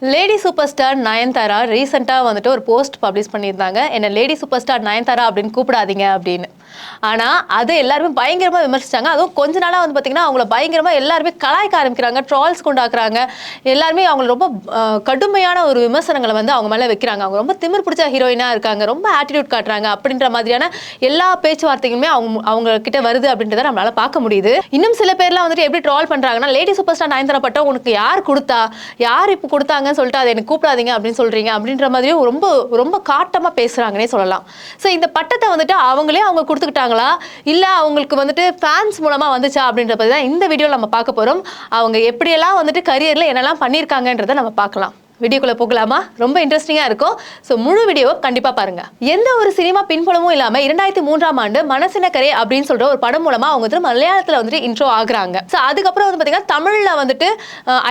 Lady super star Nayanthara ரீசெண்டாக வந்துட்டு ஒரு போஸ்ட் பப்ளிஷ் பண்ணியிருந்தாங்க. என்ன லேடி சூப்பர் ஸ்டார் நயன்தாரா அப்படின்னு கூப்பிடாதீங்க அப்படின்னு. ஆனால் அது எல்லாருமே பயங்கரமாக விமர்சிச்சாங்க. அதுவும் கொஞ்ச நாளாக வந்து பார்த்தீங்கன்னா அவங்கள பயங்கரமாக எல்லாருமே கலாய்க்க ஆரம்பிக்கிறாங்க ட்ரால்ஸ் கொண்டாக்குறாங்க. எல்லாருமே அவங்கள ரொம்ப கடுமையான ஒரு விமர்சனங்களை வந்து அவங்க மேலே வைக்கிறாங்க. அவங்க ரொம்ப திமிர் பிடிச்ச ஹீரோயினாக இருக்காங்க. ரொம்ப ஆட்டிடியூட் காட்டுறாங்க அப்படின்ற மாதிரியான எல்லா பேச்சுவார்த்தைகளுமே அவங்க அவங்க கிட்ட வருது அப்படின்றத நம்மளால பார்க்க முடியுது. இன்னும் சில பேர்லாம் வந்துட்டு எப்படி ட்ரால் பண்ணுறாங்கன்னா லேடி சூப்பர் ஸ்டார் நயன்தாரா பட்டம் உனக்கு யார் கொடுத்தா? யார் இப்போ கொடுத்தாங்க? கொடுத்தாங்கன்னு சொல்லிட்டு அதை எனக்கு கூப்பிடாதீங்க அப்படின்னு சொல்கிறீங்க அப்படின்ற மாதிரியும் ரொம்ப ரொம்ப காட்டமாக பேசுகிறாங்கன்னே சொல்லலாம். ஸோ இந்த பட்டத்தை வந்துட்டு அவங்களே அவங்க கொடுத்துக்கிட்டாங்களா? இல்லை அவங்களுக்கு வந்துட்டு ஃபேன்ஸ் மூலமாக வந்துச்சா அப்படின்ற பற்றி தான் இந்த வீடியோவில் நம்ம பார்க்க போகிறோம் அவங்க எப்படியெல்லாம் வந்துட்டு கரியரில் என்னெல்லாம் பண்ணியிருக்காங்கன்றதை நம்ம பார்க்கலாம். வீடியோக்குள்ள போகலாமா? ரொம்ப இன்ட்ரெஸ்டிங்காக இருக்கும். ஸோ முழு வீடியோவை கண்டிப்பாக பாருங்க. எந்த ஒரு சினிமா பின்புலமும் இல்லாமல் இரண்டாயிரத்தி மூன்றாம் ஆண்டு மனசினக்கரை அப்படின்னு சொல்ற ஒரு படம் மூலமா அவங்க வந்துட்டு மலையாளத்தில் வந்துட்டு இன்ட்ரோ ஆகுறாங்க. ஸோ அதுக்கப்புறம் வந்து பார்த்தீங்கன்னா தமிழில் வந்துட்டு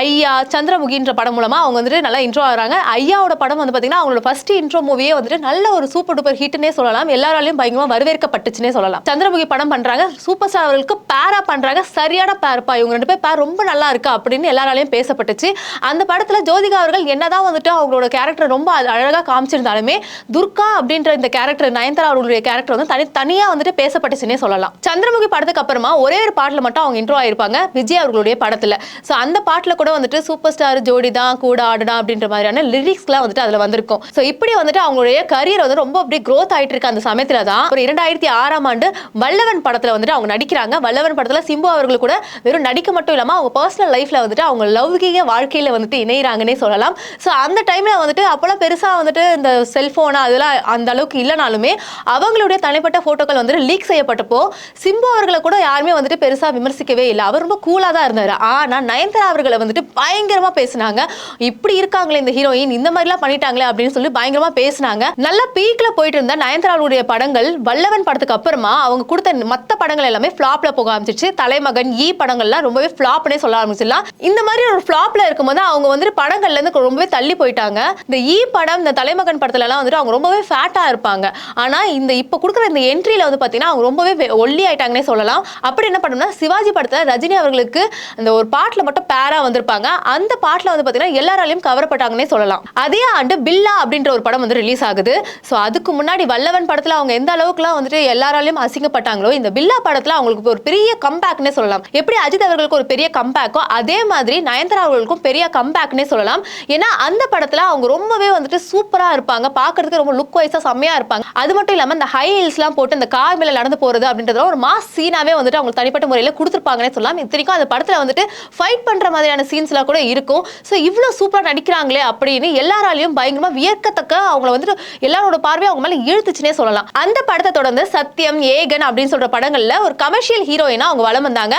ஐயா சந்திரமுகின்ற படம் மூலமா அவங்க வந்துட்டு நல்லா இன்ட்ரோ ஆகுறாங்க. ஐயாவோட படம் வந்து பார்த்தீங்கன்னா அவங்களோட ஃபர்ஸ்ட் இன்ட்ரோ மூவியே வந்துட்டு நல்ல ஒரு சூப்பர் டூப்பர் ஹிட்னே சொல்லலாம். எல்லாராலையும் பயங்கரமாக வரவேற்கப்பட்டுச்சுன்னே சொல்லலாம். சந்திரமுகி படம் பண்ணுறாங்க சூப்பர் ஸ்டார் அவர்களுக்கு பேரா பண்ணுறாங்க சரியான பேர்ப்பா இவங்க ரெண்டு பேர் பேர் ரொம்ப நல்லா இருக்கு அப்படின்னு எல்லாராலையும் பேசப்பட்டுச்சு. அந்த படத்தில் ஜோதிகா அவர்கள் என்னதான் வந்துட்டு அவங்களோட கேரக்டர் ரொம்ப அழ- அழகா காமிச்சிருந்தாலுமே துர்கா அப்படின்ற இந்த கேரக்டர் நயன்தாரா அவர்களுடைய கேரக்டர் வந்து தனி தனியா வந்துட்டு பேசப்பட்டுச்சுன்னே சொல்லலாம். சந்திரமுகி படத்துக்கு அப்புறமா ஒரே ஒரு பாட்டில் மட்டும் அவங்க இன்ட்ரோ ஆயிருப்பாங்க விஜய் அவர்களுடைய படத்துல. ஸோ அந்த பாட்டில் கூட வந்துட்டு சூப்பர் ஸ்டார் ஜோடி தான் கூட ஆடுடா அப்படின்ற மாதிரியான லிரிக்ஸ்லாம் வந்துட்டு அதில் வந்திருக்கும். ஸோ இப்படி வந்துட்டு அவங்களுடைய கரியர் வந்து ரொம்ப அப்படியே க்ரோத் ஆயிட்டு இருக்க அந்த சமயத்தில் தான். ஒரு இரண்டாயிரத்தி ஆறாம் ஆண்டு வல்லவன் படத்தில் வந்துட்டு அவங்க நடிக்கிறாங்க. வல்லவன் படத்தில் சிம்பு அவர்கள் கூட வெறும் நடிக்க மட்டும் இல்லாமல் அவங்க பர்சனல் லைஃப்பில் வந்துட்டு அவங்க லௌகிக வாழ்க்கையில் வந்துட்டு இணையறாங்கன்னே சொல்லலாம். ஸோ அந்த டைமில் வந்துட்டு அப்போலாம் பெருசாக வந்துட்டு இந்த செல்ஃபோனா அதெல்லாம் அந்த அளவுக்கு இல்லைனாலுமே அவங்களுடைய தனிப்பட்ட ஃபோட்டோக்கள் வந்துட்டு லீக் செய்யப்பட்டப்போ சிம்பு அவர்களை கூட யாருமே வந்துட்டு பெருசாக விமர்சிக்கவே இல்லை. அவர் ரொம்ப கூலாக தான் இருந்தார். ஆனால் நயன்தாரா அவர்களை வந்துட்டு பயங்கரமாக பேசினாங்க. இப்படி இருக்காங்களே இந்த ஹீரோயின் இந்த மாதிரிலாம் பண்ணிட்டாங்களே அப்படின்னு சொல்லி பயங்கரமாக பேசினாங்க. நல்ல பீக்கில் போயிட்டு இருந்த நயன்தாராவுடைய படங்கள் வல்லவன் படத்துக்கு அப்புறமா அவங்க கொடுத்த மற்ற படங்கள் எல்லாமே ஃப்ளாப்பில் போக ஆரம்பிச்சிச்சு தலைமகன் ஈ படங்கள்லாம் ரொம்பவே ஃப்ளாப்னே சொல்ல ஆரம்பிச்சிடலாம். இந்த மாதிரி ஒரு ஃப்ளாப்பில் இருக்கும்போது அவங்க வந்துட்டு படங்கள்லேருந்து ரொம்ப ரொம்பவே தள்ளி போயிட்டாங்க. இந்த ஈ படம் இந்த தலைமகன் படத்துலலாம் வந்துட்டு அவங்க ரொம்பவே ஃபேட்டாக இருப்பாங்க. ஆனால் இந்த இப்போ கொடுக்குற இந்த என்ட்ரியில் வந்து பார்த்தீங்கன்னா அவங்க ரொம்பவே வெ- ஒல்லி ஆயிட்டாங்கன்னே சொல்லலாம். அப்படி என்ன பண்ணோம்னா சிவாஜி படத்தில் ரஜினி அவர்களுக்கு அந்த ஒரு பாட்டில் மட்டும் பேரா வந்திருப்பாங்க. அந்த பாட்டில் வந்து பார்த்தீங்கன்னா எல்லாராலையும் கவரப்பட்டாங்கன்னே சொல்லலாம். அதே ஆண்டு பில்லா அப்படின்ற ஒரு படம் வந்து ரிலீஸ் ஆகுது. ஸோ அதுக்கு முன்னாடி வல்லவன் படத்தில் அவங்க எந்த அளவுக்குலாம் வந்துட்டு எல்லாராலையும் அசிங்கப்பட்டாங்களோ இந்த பில்லா படத்தில் அவங்களுக்கு ஒரு பெரிய கம்பேக்னே சொல்லலாம். எப்படி அஜித் அவர்களுக்கு ஒரு பெரிய கம்பேக்கோ அதே மாதிரி நயன்தாரா அவர்களுக்கும் பெரிய கம்பேக்னே சொல்லலாம். ஏன்னா அந்த படத்துல அவங்க ரொம்பவே வந்துட்டு சூப்பரா இருப்பாங்க. பார்க்கறதுக்கு ரொம்ப லுக் வைஸா செம்மையா இருப்பாங்க. அது மட்டும் இல்லாம இந்த ஹை ஹீல்ஸ்லாம் போட்டு இந்த கார் மேல நடந்து போறது அப்படின்றத ஒரு மாஸ் சீனாவே வந்துட்டு அவங்க தனிப்பட்ட முறையில கொடுத்துருப்பாங்கன்னே சொல்லலாம். இத்தனைக்கும் அந்த படத்துல வந்துட்டு ஃபைட் பண்ற மாதிரியான சீன்ஸ்லாம் கூட இருக்கும். ஸோ இவ்வளோ சூப்பரா நடிக்கிறாங்களே அப்படின்னு எல்லாராலையும் பயங்கரமா வியக்கத்தக்க அவங்கள வந்துட்டு எல்லாரோட பார்வையும் அவங்க மேல இழுத்துச்சுனே சொல்லலாம். அந்த படத்தை தொடர்ந்து சத்யம் ஏகன் அப்படின்னு சொல்ற படங்கள்ல ஒரு கமர்ஷியல் ஹீரோயினா அவங்க வளம் வந்தாங்க.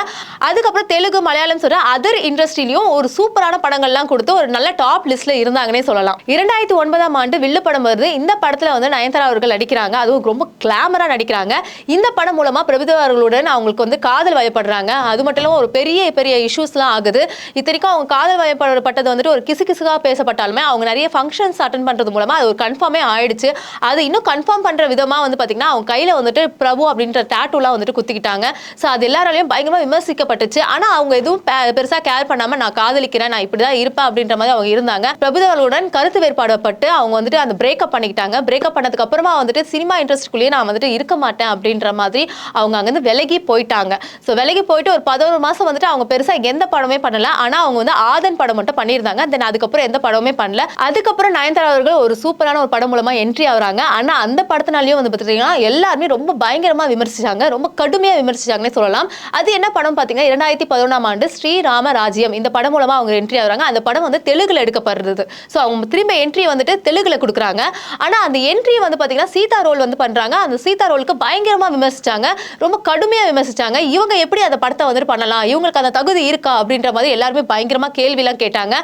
அதுக்கப்புறம் தெலுங்கு மலையாளம் சொல்ற அதர் இண்டஸ்ட்ரியிலையும் ஒரு சூப்பரான படங்கள்லாம் கொடுத்து ஒரு நல்ல டாப் லிஸ்ட் லிஸ்ட்ல இருந்தாங்கன்னே சொல்லலாம். இரண்டாயிரத்தி ஒன்பதாம் ஆண்டு வில்லு படம் வருது. இந்த படத்துல வந்து நயன்தாரா அவர்கள் நடிக்கிறாங்க. அதுவும் ரொம்ப கிளாமரா நடிக்கிறாங்க. இந்த படம் மூலமா பிரபுதேவா அவர்களுடன் அவங்களுக்கு வந்து காதல் வயப்படுறாங்க. அது மட்டும் இல்லாம ஒரு பெரிய பெரிய இஷ்யூஸ்லாம் ஆகுது. இத்தனைக்கும் அவங்க காதல் வயப்படப்பட்டது வந்துட்டு ஒரு கிசு கிசுகா பேசப்பட்டாலுமே அவங்க நிறைய ஃபங்க்ஷன்ஸ் அட்டன் பண்றது மூலமா அது ஒரு கன்ஃபார்மே ஆயிடுச்சு. அது இன்னும் கன்ஃபார்ம் பண்ற விதமா வந்து பாத்தீங்கன்னா அவங்க கையில வந்துட்டு பிரபு அப்படின்ற டேட்டூலாம் வந்துட்டு குத்திக்கிட்டாங்க. ஸோ அது எல்லாராலையும் பயங்கரமா விமர்சிக்கப்பட்டுச்சு. ஆனா அவங்க எதுவும் பெ- பெருசா கேர் பண்ணாம நான் காதலிக்கிறேன் நான் இப்படிதான் இருப்பேன் அப்படின்ற மாதிரி அவங்க இருந்தாங்க. பிரபுதேவர்களுடன் கருத்து வேறுபாடுபட்டு அவங்க வந்துட்டு அந்த பிரேக்கப் பண்ணிக்கிட்டாங்க. பிரேக்கப் பண்ணதுக்கு அப்புறமா வந்துட்டு சினிமா இண்டஸ்ட்ரிக்குள்ளேயே நான் வந்துட்டு இருக்க மாட்டேன் அப்படின்ற மாதிரி அவங்க அங்கேருந்து விலகி போயிட்டாங்க. ஸோ விலகி போயிட்டு ஒரு பதினோரு மாதம் வந்துட்டு அவங்க பெருசாக எந்த படமே பண்ணல. ஆனால் அவங்க வந்து ஆதன் படம் மட்டும் பண்ணியிருந்தாங்க. தென் அதுக்கப்புறம் எந்த படமுமே பண்ணல. அதுக்கப்புறம் நயன்தாரா அவர்கள் ஒரு சூப்பரான ஒரு படம் மூலமாக என்ட்ரி ஆகுறாங்க. ஆனால் அந்த படத்தினாலையும் வந்து பார்த்தீங்கன்னா எல்லாருமே ரொம்ப பயங்கரமாக விமர்சிச்சாங்க. ரொம்ப கடுமையாக விமர்சிச்சாங்கன்னே சொல்லலாம். அது என்ன படம் பார்த்தீங்கன்னா இரண்டாயிரத்தி பதினொன்றாம் ஆண்டு ஸ்ரீராம ராஜ்யம் இந்த படம் மூலமாக அவங்க என்ட்ரி ஆகுறாங்க. அந்த படம் வந்து தெலுங்குல கொடுக்கப்படுறது ஸோ அவங்க திரும்ப என்ட்ரி வந்துட்டு தெலுங்குல கொடுக்குறாங்க. ஆனால் அந்த என்ட்ரி வந்து பார்த்தீங்கன்னா சீதா ரோல் வந்து பண்ணுறாங்க அந்த சீதா ரோலுக்கு பயங்கரமாக விமர்சிச்சாங்க. ரொம்ப கடுமையாக விமர்சிச்சாங்க. இவங்க எப்படி அந்த படத்தை வந்துட்டு பண்ணலாம்? இவங்களுக்கு அந்த தகுதி இருக்கா? அப்படின்ற மாதிரி எல்லாருமே பயங்கரமாக கேள்விலாம் கேட்டாங்க.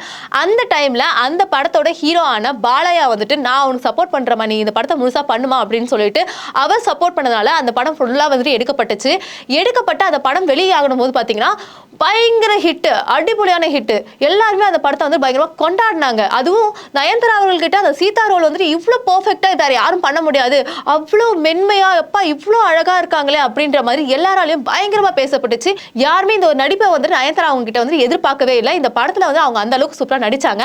அந்த டைமில் அந்த படத்தோட ஹீரோ ஆன பாலையா வந்துட்டு நான் உனக்கு சப்போர்ட் பண்ணுறமா நீ இந்த படத்தை முழுசாக பண்ணுமா? அப்படின்னு சொல்லிட்டு அவர் சப்போர்ட் பண்ணதால அந்த படம் ஃபுல்லாக வந்துட்டு எடுக்கப்பட்டுச்சு. எடுக்கப்பட்ட அந்த படம் வெளியாகணும் போது பார்த்தீங்கன்னா பயங்கர ஹிட் அடிப்பொலியான ஹிட் எல்லாருமே அந்த படத்தை வந்து பயங்கரமாக கொண்டாட கொண்டாடினாங்க அதுவும் நயன்தாரா அவர்கள்கிட்ட அந்த சீதா ரோல் வந்துட்டு இவ்வளோ பர்ஃபெக்டாக வேறு யாரும் பண்ண முடியாது. அவ்வளோ மென்மையாக எப்பா இவ்வளோ அழகாக இருக்காங்களே அப்படின்ற மாதிரி எல்லாராலையும் பயங்கரமாக பேசப்பட்டுச்சு. யாருமே இந்த ஒரு நடிப்பை வந்து நயன்தாரா அவங்க கிட்ட வந்து எதிர்பார்க்கவே இல்லை. இந்த படத்தில் வந்து அவங்க அந்த அளவுக்கு சூப்பராக நடித்தாங்க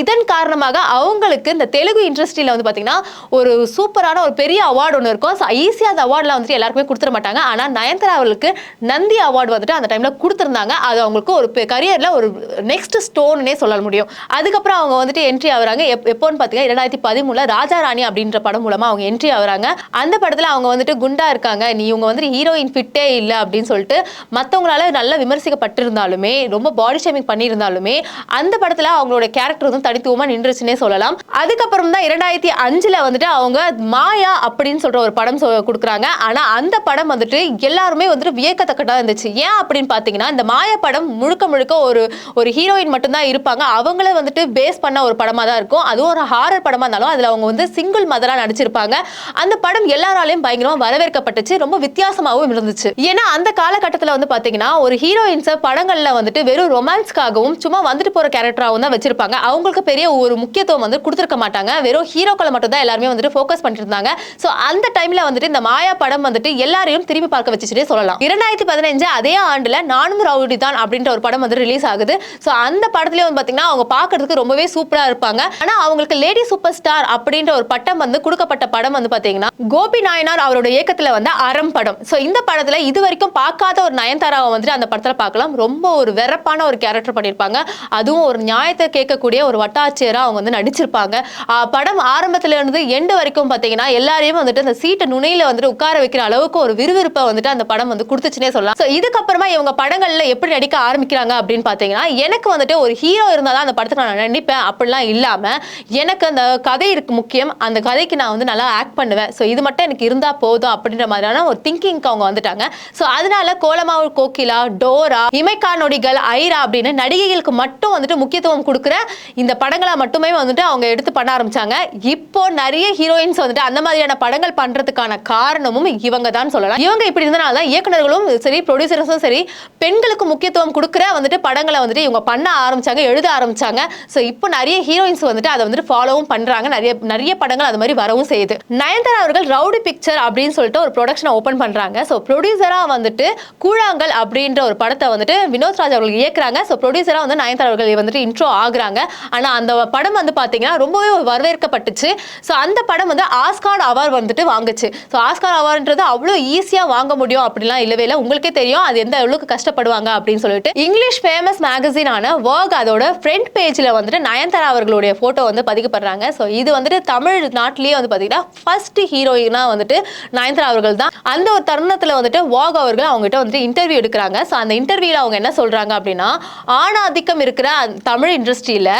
இதன் காரணமாக அவங்களுக்கு இந்த தெலுங்கு இண்டஸ்ட்ரியில் வந்து பார்த்தீங்கன்னா ஒரு சூப்பரான ஒரு பெரிய அவார்டு ஒன்று இருக்கும். ஈஸியாக அந்த அவார்ட்லாம் வந்துட்டு எல்லாருக்குமே கொடுத்துட மாட்டாங்க. ஆனால் நயன்தாரா அவர்களுக்கு நந்தி அவார்டு வந்துட்டு அந்த டைமில் கொடுத்துருந்தாங்க. அது அவங்களுக்கு ஒரு கரியரில் ஒரு நெக்ஸ்ட் ஸ்டோன்னே சொல்ல முடியும். அதுக்கப்புறம் அவங்க வந்துட்டு என்ட்ரி ஆகுறாங்க. எப்போன்னு பார்த்தீங்கன்னா இரண்டாயிரத்தி பதிமூணுல ராஜா ராணி அப்படின்ற படம் மூலமா அவங்க என்ட்ரி ஆகுறாங்க. அந்த படத்துல அவங்க வந்துட்டு குண்டா இருக்காங்க. நீ இவங்க வந்துட்டு ஹீரோயின் ஃபிட்டே இல்லை அப்படின்னு சொல்லிட்டு மற்றவங்களால நல்லா விமர்சிக்கப்பட்டிருந்தாலுமே ரொம்ப பாடி ஷேமிங் பண்ணியிருந்தாலுமே அந்த படத்துல அவங்களோட கேரக்டர் வந்து தனித்துவமா நின்றுச்சுன்னே சொல்லலாம். அதுக்கப்புறம் தான் இரண்டாயிரத்தி அஞ்சுல வந்துட்டு அவங்க மாயா அப்படின்னு சொல்ற ஒரு படம் சொ- கொடுக்குறாங்க. ஆனா அந்த படம் வந்துட்டு எல்லாருமே வந்துட்டு வியக்கத்தக்கதா இருந்துச்சு. ஏன் அப்படின்னு பாத்தீங்கன்னா இந்த மாயா படம் முழுக்க முழுக்க ஒரு ஒரு ஹீரோயின் மட்டும்தான் இருப்பாங்க. அவங்கள வந்துட்டு பேஸ் பண்ண ஒரு படமா தான் இருக்கும். அதுவும் ஒரு ஹாரர் படமா இருந்தாலும் அதுல அவங்க வந்து சிங்கிள் மதரா நடிச்சிருப்பாங்க. அந்த படம் எல்லாராலையும் பயங்கரமா வரவேற்கப்பட்டுச்சு. ரொம்ப வித்தியாசமாகவும் இருந்துச்சு. ஏன்னா அந்த காலகட்டத்தில் வந்து பாத்தீங்கன்னா ஒரு ஹீரோயின்ஸை படங்கள்ல வந்துட்டு வெறும் ரொமான்ஸ்க்காகவும் சும்மா வந்துட்டு போற கேரக்டராகவும் தான் வச்சிருப்பாங்க. அவங்களுக்கு பெரிய ஒரு முக்கியத்துவம் வந்து கொடுத்துருக்க மாட்டாங்க. வெறும் ஹீரோக்களை மட்டும் தான் எல்லாருமே வந்துட்டு ஃபோக்கஸ் பண்ணிட்டு இருந்தாங்க ஸோ அந்த டைம்ல வந்துட்டு இந்த மாயா படம் வந்துட்டு எல்லாரையும் திரும்பி பார்க்க வச்சுட்டே சொல்லலாம். இரண்டாயிரத்தி பதினஞ்சு அதே ஆண்டுல நானும் ரவுடி தான் அப்படின்ற ஒரு படம் வந்து ரிலீஸ் ஆகுது. ஸோ அந்த படத்துலயே வந்து பாத்தீங்கன்னா அவங்க பார்க்கிறதுக்கு ரொம்பவே சூப்பரா இருப்பாங்க. ஆனா அவங்களுக்கு லேடி சூப்பர் ஸ்டார் அப்படின்ற ஒரு பட்டம் வந்து கொடுக்கப்பட்ட படம் வந்து பாத்தீங்கன்னா கோபி நாயனார் அவரோட இயக்கத்துல வந்த அறம் படம். ஸோ இந்த படத்துல இது வரைக்கும் பார்க்காத ஒரு நயன்தாராவை வந்துட்டு அந்த படத்துல பார்க்கலாம். ரொம்ப ஒரு வெறப்பான ஒரு கேரக்டர் பண்ணியிருப்பாங்க அதுவும் ஒரு நியாயத்தை கேட்கக்கூடிய ஒரு வட்டாட்சியரா அவங்க வந்து நடிச்சிருப்பாங்க. படம் ஆரம்பத்துல இருந்து எண்டு வரைக்கும் பாத்தீங்கன்னா எல்லாரையும் வந்துட்டு அந்த சீட்டை நுனையில வந்துட்டு உட்கார வைக்கிற அளவுக்கு ஒரு விறுவிறுப்பை வந்துட்டு அந்த படம் வந்து கொடுத்துச்சுனே சொல்லலாம். ஸோ இதுக்கப்புறமா இவங்க படங்கள்ல எப்படி நடிக்க ஆரம்பிக்கிறாங்க அப்படின்னு பாத்தீங்கன்னா எனக்கு வந்துட்டு ஒரு ஹீரோ இருந்தால் தான் அந்த படத்துக்கு நான் நடிப்பேன் அப்படிலாம் இல்லாம எனக்கு அந்த கதை இருக்கு முக்கியம். அந்த கதைக்கு நான் வந்து நல்லா ஆக்ட் பண்ணுவேன். ஸோ இது மட்டும் எனக்கு இருந்தால் போதும் அப்படின்ற மாதிரியான ஒரு திங்கிங்க்கு அவங்க வந்துட்டாங்க. ஸோ அதனால கோலமாவு கோகிலா டோரா இமைக்கா நொடிகள் ஐரா அப்படின்னு நடிகைகளுக்கு மட்டும் வந்துட்டு முக்கியத்துவம் கொடுக்குற இந்த படங்களை மட்டுமே வந்துட்டு அவங்க எடுத்து பண்ண ஆரம்பிச்சாங்க. இப்போ நிறைய ஹீரோயின்ஸ் வந்துட்டு அந்த மாதிரியான படங்கள் பண்றதுக்கான காரணமும் இவங்க தான் சொல்லலாம். இவங்க இப்படி இருந்தனால தான் இயக்குனர்களும் சரி ப்ரொடியூசர்ஸும் சரி பெண்களுக்கு முக்கியத்துவம் கொடுக்குற வந்துட்டு படங்களை வந்துட்டு இவங்க பண்ண ஆரம்பிச்சாங்க எழுத ஆரம்பிச்சாங்க. ஸோ இப்போ நிறைய ஹீரோயின்ஸ் வந்துட்டு அதை வந்துட்டு ஃபாலோவும் பண்றாங்க. நிறைய நிறைய படங்கள் அது மாதிரி வரவும் செய்யுது. நயன்தாரா அவர்கள் ரவுடி பிக்சர் அப்படின்னு சொல்லிட்டு ஒரு ப்ரொடக்ஷனை ஓப்பன் பண்றாங்க. ஸோ ப்ரொடியூசரா வந்துட்டு கூழாங்கல் அப்படின்ற ஒரு படத்தை வந்துட்டு வினோத் ராஜ் அவர்கள் இயக்குறாங்க. ஸோ ப்ரொடியூசரா வந்து நயன்தாரா அவர்கள் வந்துட்டு இன்ட்ரோ ஆகுறாங்க. ஆனா அந்த படம் வந்து பாத்தீங்கன்னா ரொம்பவே வரவேற்கப்பட்டுச்சு. ஸோ அந்த படம் வந்து ஆஸ்கார் அவார்ட் வந்துட்டு வாங்குச்சு. ஸோ ஆஸ்கார் அவார்ட்ன்றது அவ்வளோ ஈஸியா வாங்க முடியும் அப்படிலாம் இல்லவே இல்லை. உங்களுக்கே தெரியும் அது எந்த அளவுக்கு கஷ்டப்படுவாங்க அப்படின்னு சொல்லிட்டு. இங்கிலீஷ் ஃபேமஸ் மேகசினான ஒர்க் அதோட ஃப்ரண்ட் பேஜ்ல வந்துட்டு நயன்தாரா அவர்களுடைய போட்டோ வந்து பதிக்கப்படுறாங்க. ஸோ இது வந்துட்டு தமிழ் நாட்டிலேயே வந்து பாத்தீங்கன்னா ஃபர்ஸ்ட் ஹீரோயினா வந்துட்டு நயன்தாரா அவர்கள் தான் அந்த ஒரு தருணத்துல வந்துட்டு வாக் அவர்கள் அவங்ககிட்ட வந்துட்டு இன்டர்வியூ எடுக்கிறாங்க. ஸோ அந்த இன்டர்வியூல அவங்க என்ன சொல்றாங்க அப்படின்னா ஆணாதிக்கம் இருக்கிற அந்த தமிழ் இண்டஸ்ட்ரியில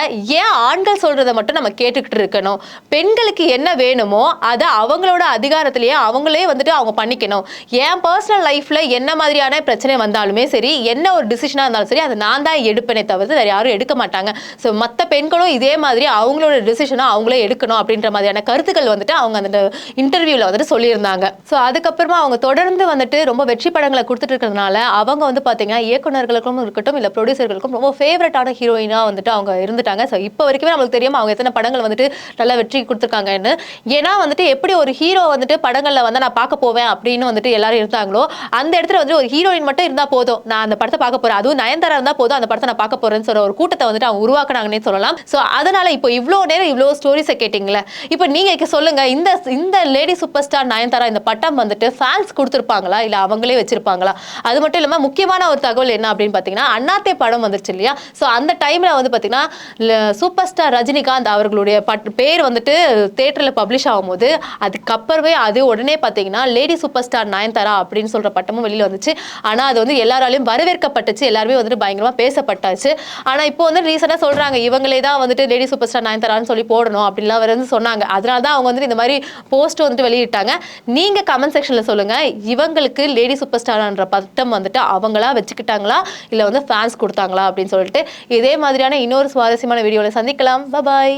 ஏன் ஆண்கள் சொல்றதை மட்டும் நம்ம கேட்டுக்கிட்டு இருக்கணும்? பெண்களுக்கு என்ன வேணுமோ அதை அவங்களோட அதிகாரத்திலேயே அவங்களே வந்துட்டு அவங்க பண்ணிக்கணும். என் பர்சனல் லைஃப்ல என்ன மாதிரியான பிரச்சனை வந்தாலுமே சரி என்ன ஒரு டிசிஷனா இருந்தாலும் சரி அதை நான் தான் எடுப்பேனே தவிர்த்து வேற யாரும் எடுக்க மாட்டாங்க. ஸோ மற்ற பெண்களும் இதே மாதிரி அவங்களோட டிசிஷனை அவங்களே எடுக்கணும் அப்படின்ற மாதிரியான கருத்துக்கள் வந்துட்டு அவங்க அந்த இன்டர்வியூல வந்துட்டு சொல்லியிருந்தாங்க. ஸோ அதுக்கப்புறமா அவங்க தொடர்ந்து வந்துட்டு ரொம்ப வெற்றி படங்களை கொடுத்துட்டு இருக்கிறதுனால அவங்க வந்து பார்த்தீங்கன்னா இயக்குனர்களுக்கும் இருக்கட்டும் இல்லை ப்ரொடியூசர்களுக்கும் ரொம்ப ஃபேவரட்டான ஹீரோயினாக வந்துட்டு அவங்க இருந்துட்டாங்க. ஸோ இப்போ வரைக்குமே நம்மளுக்கு தெரியும் அவங்க எத்தனை படங்கள் வந்துட்டு நல்ல வெற்றி கொடுத்துருக்காங்கன்னு. ஏன்னா வந்துட்டு எப்படி ஒரு ஹீரோ வந்துட்டு படங்களில் வந்து நான் பார்க்க போவேன் அப்படின்னு வந்துட்டு எல்லாரும் இருந்தாங்களோ அந்த இடத்துல வந்துட்டு ஒரு ஹீரோயின் மட்டும் இருந்தால் போதும். நான் அந்த படத்தை பார்க்க போகிறேன் அதுவும் நயன்தாரா இருந்தால் போதும் அந்த படத்தை நான் பார்க்க போகிறேன்னு சொல்ற ஒரு கூட்டத்தை வந்துட்டு அவங்க உருவாக்குனாங்கன்னே சொல்லலாம். ஸோ அதனால் இப்போ இவ்வளோ நேரம் இவ்வளோ ஸ்டோரிஸை கேட்டிங்களே இப்போ நீங்கள் சொல்லுங்கள் இந்த இந்த லேடி சூப்பர் ஸ்டார் நயன்தாரா இந்த பட்டம் வந்துட்டு ஃபேன்ஸ் கொடுத்துருப்பாங்களா? இல்லை அவங்களே வச்சிருப்பாங்களா? அது மட்டும் இல்லாமல் முக்கியமான ஒரு தகவல் என்ன அப்படின்னு பார்த்தீங்கன்னா அண்ணாத்தே படம் வந்துருச்சு இல்லையா? ஸோ அந்த அந்த டைமில் வந்து பார்த்தீங்கன்னா சூப்பர் ஸ்டார் ரஜினிகாந்த் அவர்களுடைய பட் பேர் வந்துட்டு தேட்டரில் பப்ளிஷ் ஆகும்போது அதுக்கப்புறமே அது உடனே பார்த்தீங்கன்னா லேடி சூப்பர் ஸ்டார் நயன்தாரா அப்படின்னு சொல்கிற பட்டமும் வெளியில் வந்துச்சு. ஆனால் அது வந்து எல்லாராலையும் வரவேற்கப்பட்டுச்சு. எல்லாருமே வந்துட்டு பயங்கரமாக பேசப்பட்டாச்சு. ஆனால் இப்போ வந்து ரீசெண்டாக சொல்கிறாங்க இவங்களே தான் வந்துட்டு லேடி சூப்பர் ஸ்டார் நயன்தாரான்னு சொல்லி போடணும் அப்படின்லாம் வந்து சொன்னாங்க. அதனால தான் அவங்க வந்துட்டு இந்த மாதிரி போஸ்ட் வந்துட்டு வெளியிட்டாங்க. நீங்கள் கமெண்ட் செக்ஷனில் சொல்லுங்கள் இவங்களுக்கு லேடி சூப்பர் ஸ்டார்ன்ற பட்டம் வந்துட்டு அவங்களா வச்சுக்கிட்டாங்களா? இல்லை வந்து ஃபேன்ஸ் கொடுத்தாங்களா? அப்படின்னு சொல்லிட்டு இதே மாதிரியான இன்னொரு சுவாரஸ்யமான வீடியோவில் சந்திக்கலாம். பபாய்